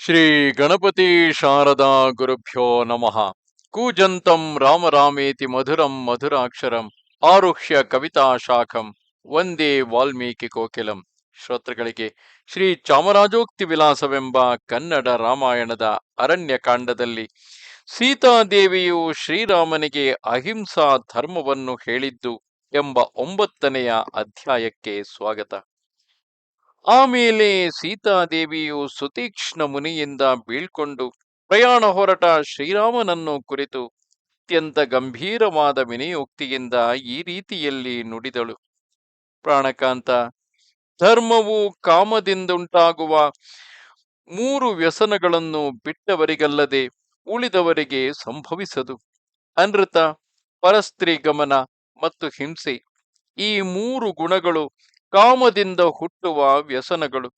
ಶ್ರೀ ಗಣಪತಿ ಶಾರದಾ ಗುರುಭ್ಯೋ ನಮಃ. ಕೂಜಂತಂ ರಾಮ ರಾಮೇತಿ ಮಧುರಂ ಮಧುರಾಕ್ಷರಂ ಆರುಹ್ಯ ಕವಿತಾ ಶಾಖಂ ವಂದೇ ವಾಲ್ಮೀಕಿ ಕೋಕಿಲಂ. ಶ್ರೋತೃಗಳಿಗೆ ಶ್ರೀ ಚಾಮರಾಜೋಕ್ತಿ ವಿಲಾಸವೆಂಬ ಕನ್ನಡ ರಾಮಾಯಣದ ಅರಣ್ಯಕಾಂಡದಲ್ಲಿ ಸೀತಾದೇವಿಯು ಶ್ರೀರಾಮನಿಗೆ ಅಹಿಂಸಾ ಧರ್ಮವನ್ನು ಹೇಳಿದ್ದು ಎಂಬ ಒಂಬತ್ತನೆಯ ಅಧ್ಯಾಯಕ್ಕೆ ಸ್ವಾಗತ. ಆಮೇಲೆ ಸೀತಾದೇವಿಯು ಸುತೀಕ್ಷ್ಣ ಮುನಿಯಿಂದ ಬೀಳ್ಕೊಂಡು ಪ್ರಯಾಣ ಹೊರಟ ಶ್ರೀರಾಮನನ್ನು ಕುರಿತು ಅತ್ಯಂತ ಗಂಭೀರವಾದ ವಿನಯೋಕ್ತಿಯಿಂದ ಈ ರೀತಿಯಲ್ಲಿ ನುಡಿದಳು. ಪ್ರಾಣಕಾಂತ, ಧರ್ಮವು ಕಾಮದಿಂದುಂಟಾಗುವ ಮೂರು ವ್ಯಸನಗಳನ್ನು ಬಿಟ್ಟವರಿಗಲ್ಲದೆ ಉಳಿದವರಿಗೆ ಸಂಭವಿಸದು. ಅನೃತ, ಪರಸ್ತ್ರೀ ಗಮನ ಮತ್ತು ಹಿಂಸೆ ಈ ಮೂರು ಗುಣಗಳು ಕಾಮದಿಂದ ಹುಟ್ಟುವ ವ್ಯಸನಗಳು.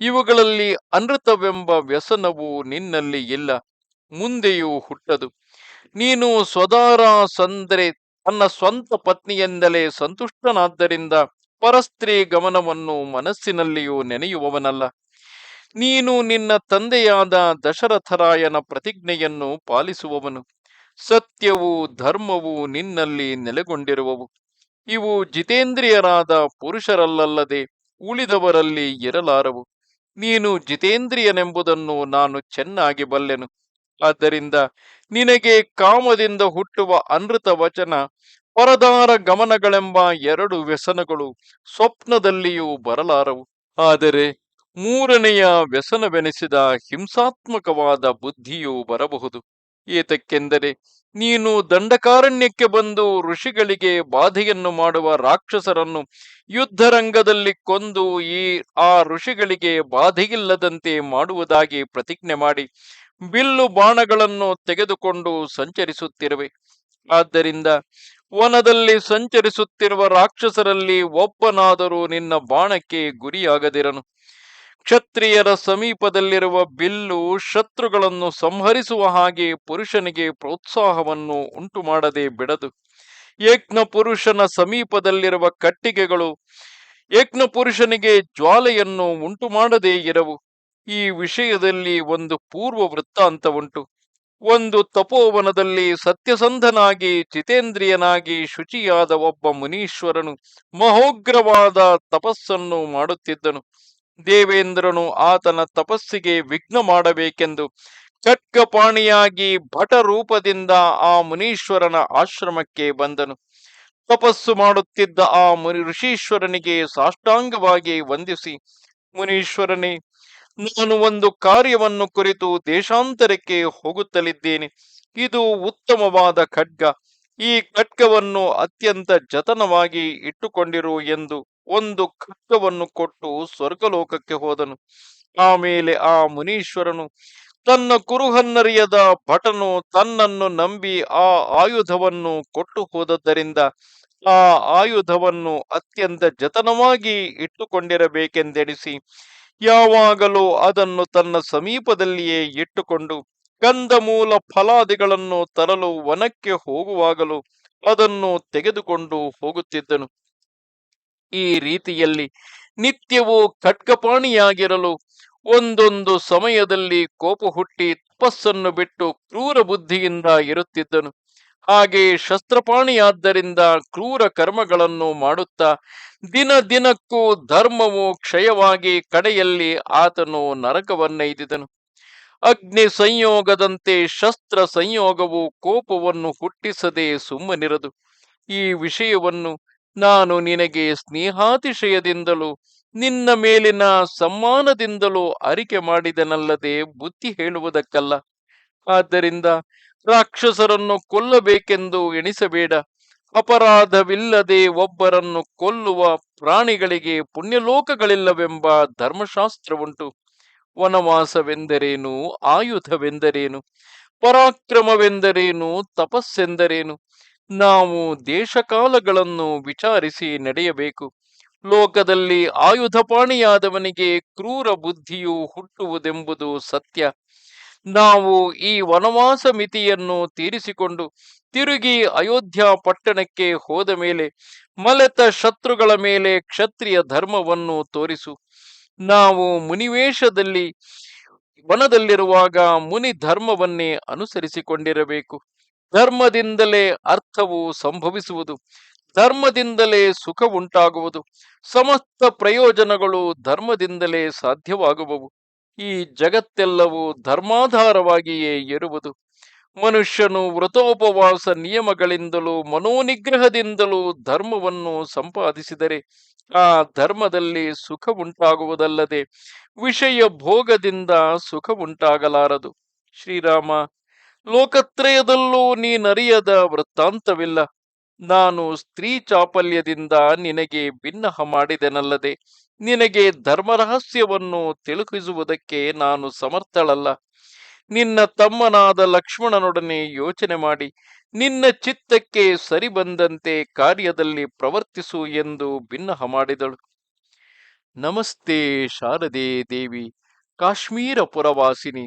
ಇವುಗಳಲ್ಲಿ ಅನೃತವೆಂಬ ವ್ಯಸನವು ನಿನ್ನಲ್ಲಿ ಇಲ್ಲ, ಮುಂದೆಯೂ ಹುಟ್ಟದು. ನೀನು ಸ್ವದಾರ ಸಂದ್ರೆ ತನ್ನ ಸ್ವಂತ ಪತ್ನಿಯಿಂದಲೇ ಸಂತುಷ್ಟನಾದ್ದರಿಂದ ಪರಸ್ತ್ರೀ ಗಮನವನ್ನು ಮನಸ್ಸಿನಲ್ಲಿಯೂ ನೆನೆಯುವವನಲ್ಲ. ನೀನು ನಿನ್ನ ತಂದೆಯಾದ ದಶರಥರಾಯನ ಪ್ರತಿಜ್ಞೆಯನ್ನು ಪಾಲಿಸುವವನು. ಸತ್ಯವು ಧರ್ಮವು ನಿನ್ನಲ್ಲಿ ನೆಲೆಗೊಂಡಿರುವವು. ಇವು ಜಿತೇಂದ್ರಿಯರಾದ ಪುರುಷರಲ್ಲದೆ ಉಳಿದವರಲ್ಲಿ ಇರಲಾರವು. ನೀನು ಜಿತೇಂದ್ರಿಯನೆಂಬುದನ್ನು ನಾನು ಚೆನ್ನಾಗಿ ಬಲ್ಲೆನು. ಆದ್ದರಿಂದ ನಿನಗೆ ಕಾಮದಿಂದ ಹುಟ್ಟುವ ಅನೃತ ವಚನ, ಪರದಾರ ಗಮನಗಳೆಂಬ ಎರಡು ವ್ಯಸನಗಳು ಸ್ವಪ್ನದಲ್ಲಿಯೂ ಬರಲಾರವು. ಆದರೆ ಮೂರನೆಯ ವ್ಯಸನವೆನಿಸಿದ ಹಿಂಸಾತ್ಮಕವಾದ ಬುದ್ಧಿಯೂ ಬರಬಹುದು. ಏತಕ್ಕೆಂದರೆ ನೀನು ದಂಡಕಾರಣ್ಯಕ್ಕೆ ಬಂದು ಋಷಿಗಳಿಗೆ ಬಾಧೆಯನ್ನು ಮಾಡುವ ರಾಕ್ಷಸರನ್ನು ಯುದ್ಧರಂಗದಲ್ಲಿ ಕೊಂದು ಈ, ಆ ಋಷಿಗಳಿಗೆ ಬಾಧೆಯಿಲ್ಲದಂತೆ ಮಾಡುವುದಾಗಿ ಪ್ರತಿಜ್ಞೆ ಮಾಡಿ ಬಿಲ್ಲು ಬಾಣಗಳನ್ನು ತೆಗೆದುಕೊಂಡು ಸಂಚರಿಸುತ್ತಿರುವೆ. ಆದ್ದರಿಂದ ವನದಲ್ಲಿ ಸಂಚರಿಸುತ್ತಿರುವ ರಾಕ್ಷಸರಲ್ಲಿ ಒಬ್ಬನಾದರೂ ನಿನ್ನ ಬಾಣಕ್ಕೆ ಗುರಿಯಾಗದಿರನು. ಕ್ಷತ್ರಿಯರ ಸಮೀಪದಲ್ಲಿರುವ ಬಿಲ್ಲು ಶತ್ರುಗಳನ್ನು ಸಂಹರಿಸುವ ಹಾಗೆ ಪುರುಷನಿಗೆ ಪ್ರೋತ್ಸಾಹವನ್ನು ಉಂಟು ಮಾಡದೆ ಬಿಡದು. ಯಜ್ಞ ಪುರುಷನ ಸಮೀಪದಲ್ಲಿರುವ ಕಟ್ಟಿಗೆಗಳು ಯಜ್ಞ ಪುರುಷನಿಗೆ ಜ್ವಾಲೆಯನ್ನು ಉಂಟು ಮಾಡದೇ ಇರವು. ಈ ವಿಷಯದಲ್ಲಿ ಒಂದು ಪೂರ್ವ ವೃತ್ತಾಂತ ಉಂಟು ಒಂದು ತಪೋವನದಲ್ಲಿ ಸತ್ಯಸಂಧನಾಗಿ ಜಿತೇಂದ್ರಿಯನಾಗಿ ಶುಚಿಯಾದ ಒಬ್ಬ ಮುನೀಶ್ವರನು ಮಹೋಗ್ರವಾದ ತಪಸ್ಸನ್ನು ಮಾಡುತ್ತಿದ್ದನು. ದೇವೇಂದ್ರನು ಆತನ ತಪಸ್ಸಿಗೆ ವಿಘ್ನ ಮಾಡಬೇಕೆಂದು ಖಡ್ಗಪಾಣಿಯಾಗಿ ಭಟ ರೂಪದಿಂದ ಆ ಮುನೀಶ್ವರನ ಆಶ್ರಮಕ್ಕೆ ಬಂದನು. ತಪಸ್ಸು ಮಾಡುತ್ತಿದ್ದ ಆ ಮುನಿ ಋಷೀಶ್ವರನಿಗೆ ಸಾಷ್ಟಾಂಗವಾಗಿ ವಂದಿಸಿ, ಮುನೀಶ್ವರನೇ, ನಾನು ಒಂದು ಕಾರ್ಯವನ್ನು ಕುರಿತು ದೇಶಾಂತರಕ್ಕೆ ಹೋಗುತ್ತಲಿದ್ದೇನೆ. ಇದು ಉತ್ತಮವಾದ ಖಡ್ಗ. ಈ ಖಡ್ಗವನ್ನು ಅತ್ಯಂತ ಜತನವಾಗಿ ಇಟ್ಟುಕೊಂಡಿರು ಎಂದು ಒಂದು ಖಡ್ಗವನ್ನು ಕೊಟ್ಟು ಸ್ವರ್ಗಲೋಕಕ್ಕೆ ಹೋದನು. ಆಮೇಲೆ ಆ ಮುನೀಶ್ವರನು ತನ್ನ ಕುರುಹನ್ನರಿಯದ ಭಟನು ತನ್ನನ್ನು ನಂಬಿ ಆ ಆಯುಧವನ್ನು ಕೊಟ್ಟು ಹೋದದ್ದರಿಂದ ಆ ಆಯುಧವನ್ನು ಅತ್ಯಂತ ಜತನವಾಗಿ ಇಟ್ಟುಕೊಂಡಿರಬೇಕೆಂದೆಣಿಸಿ ಯಾವಾಗಲೂ ಅದನ್ನು ತನ್ನ ಸಮೀಪದಲ್ಲಿಯೇ ಇಟ್ಟುಕೊಂಡು ಕಂದಮೂಲ ಫಲಾದಿಗಳನ್ನು ತರಲು ವನಕ್ಕೆ ಹೋಗುವಾಗಲೂ ಅದನ್ನು ತೆಗೆದುಕೊಂಡು ಹೋಗುತ್ತಿದ್ದನು. ಈ ರೀತಿಯಲ್ಲಿ ನಿತ್ಯವೂ ಖಡ್ಗಪಾಣಿಯಾಗಿರಲು ಒಂದೊಂದು ಸಮಯದಲ್ಲಿ ಕೋಪ ಹುಟ್ಟಿ ತಪಸ್ಸನ್ನು ಬಿಟ್ಟು ಕ್ರೂರ ಬುದ್ಧಿಯಿಂದ ಇರುತ್ತಿದ್ದನು. ಹಾಗೆ ಶಸ್ತ್ರಪಾಣಿಯಾದ್ದರಿಂದ ಕ್ರೂರ ಕರ್ಮಗಳನ್ನು ಮಾಡುತ್ತಾ ದಿನ ದಿನಕ್ಕೂ ಧರ್ಮವು ಕ್ಷಯವಾಗಿ ಕಡೆಯಲ್ಲಿ ಆತನು ನರಕವನ್ನೈದಿದನು. ಅಗ್ನಿ ಸಂಯೋಗದಂತೆ ಶಸ್ತ್ರ ಸಂಯೋಗವು ಕೋಪವನ್ನು ಹುಟ್ಟಿಸದೆ ಸುಮ್ಮನಿರದು. ಈ ವಿಷಯವನ್ನು ನಾನು ನಿನಗೆ ಸ್ನೇಹಾತಿಶಯದಿಂದಲೂ, ನಿನ್ನ ಮೇಲಿನ ಸಮ್ಮಾನದಿಂದಲೂ ಅರಿಕೆ ಮಾಡಿದನಲ್ಲದೆ ಬುದ್ಧಿ ಹೇಳುವುದಕ್ಕಲ್ಲ. ಆದ್ದರಿಂದ ರಾಕ್ಷಸರನ್ನು ಕೊಲ್ಲಬೇಕೆಂದು ಎಣಿಸಬೇಡ. ಅಪರಾಧವಿಲ್ಲದೆ ಒಬ್ಬರನ್ನು ಕೊಲ್ಲುವ ಪ್ರಾಣಿಗಳಿಗೆ ಪುಣ್ಯಲೋಕಗಳಿಲ್ಲವೆಂಬ ಧರ್ಮಶಾಸ್ತ್ರವುಂಟು. ವನವಾಸವೆಂದರೇನು, ಆಯುಧವೆಂದರೇನು, ಪರಾಕ್ರಮವೆಂದರೇನು, ತಪಸ್ಸೆಂದರೇನು ನಾವು ದೇಶಕಾಲಗಳನ್ನು ವಿಚಾರಿಸಿ ನಡೆಯಬೇಕು. ಲೋಕದಲ್ಲಿ ಆಯುಧಪಾಣಿಯಾದವನಿಗೆ ಕ್ರೂರ ಬುದ್ಧಿಯು ಹುಟ್ಟುವುದೆಂಬುದು ಸತ್ಯ. ನಾವು ಈ ವನವಾಸ ಮಿತಿಯನ್ನು ತೀರಿಸಿಕೊಂಡು ತಿರುಗಿ ಅಯೋಧ್ಯ ಪಟ್ಟಣಕ್ಕೆ ಹೋದ ಮೇಲೆ ಮಲೆತ ಶತ್ರುಗಳ ಮೇಲೆ ಕ್ಷತ್ರಿಯ ಧರ್ಮವನ್ನು ತೋರಿಸು. ನಾವು ಮುನಿವೇಶದಲ್ಲಿ ವನದಲ್ಲಿರುವಾಗ ಮುನಿ ಧರ್ಮವನ್ನೇ ಅನುಸರಿಸಿಕೊಂಡಿರಬೇಕು. ಧರ್ಮದಿಂದಲೇ ಅರ್ಥವು ಸಂಭವಿಸುವುದು, ಧರ್ಮದಿಂದಲೇ ಸುಖ ಉಂಟಾಗುವುದು ಸಮಸ್ತ ಪ್ರಯೋಜನಗಳು ಧರ್ಮದಿಂದಲೇ ಸಾಧ್ಯವಾಗುವವು. ಈ ಜಗತ್ತೆಲ್ಲವೂ ಧರ್ಮಾಧಾರವಾಗಿಯೇ ಇರುವುದು. ಮನುಷ್ಯನು ವ್ರತೋಪವಾಸ ನಿಯಮಗಳಿಂದಲೂ ಮನೋನಿಗ್ರಹದಿಂದಲೂ ಧರ್ಮವನ್ನು ಸಂಪಾದಿಸಿದರೆ, ಆ ಧರ್ಮದಲ್ಲಿ ಸುಖ ಉಂಟಾಗುವುದಲ್ಲದೆ ವಿಷಯ ಭೋಗದಿಂದ ಸುಖ ಉಂಟಾಗಲಾರದು ಶ್ರೀರಾಮ ಲೋಕತ್ರಯದಲ್ಲೂ ನೀನರಿಯದ ವೃತ್ತಾಂತವಿಲ್ಲ. ನಾನು ಸ್ತ್ರೀ ಚಾಪಲ್ಯದಿಂದ ನಿನಗೆ ಭಿನ್ನಹ ಮಾಡಿದೆನಲ್ಲದೆ, ನಿನಗೆ ಧರ್ಮರಹಸ್ಯವನ್ನು ತಿಳುಕಿಸುವುದಕ್ಕೆ ನಾನು ಸಮರ್ಥಳಲ್ಲ. ನಿನ್ನ ತಮ್ಮನಾದ ಲಕ್ಷ್ಮಣನೊಡನೆ ಯೋಚನೆ ಮಾಡಿ, ನಿನ್ನ ಚಿತ್ತಕ್ಕೆ ಸರಿ ಬಂದಂತೆ ಕಾರ್ಯದಲ್ಲಿ ಪ್ರವರ್ತಿಸು ಎಂದು ಭಿನ್ನಹ ಮಾಡಿದಳು. ನಮಸ್ತೆ ಶಾರದೆ ದೇವಿ, ಕಾಶ್ಮೀರ ಪುರವಾಸಿನಿ.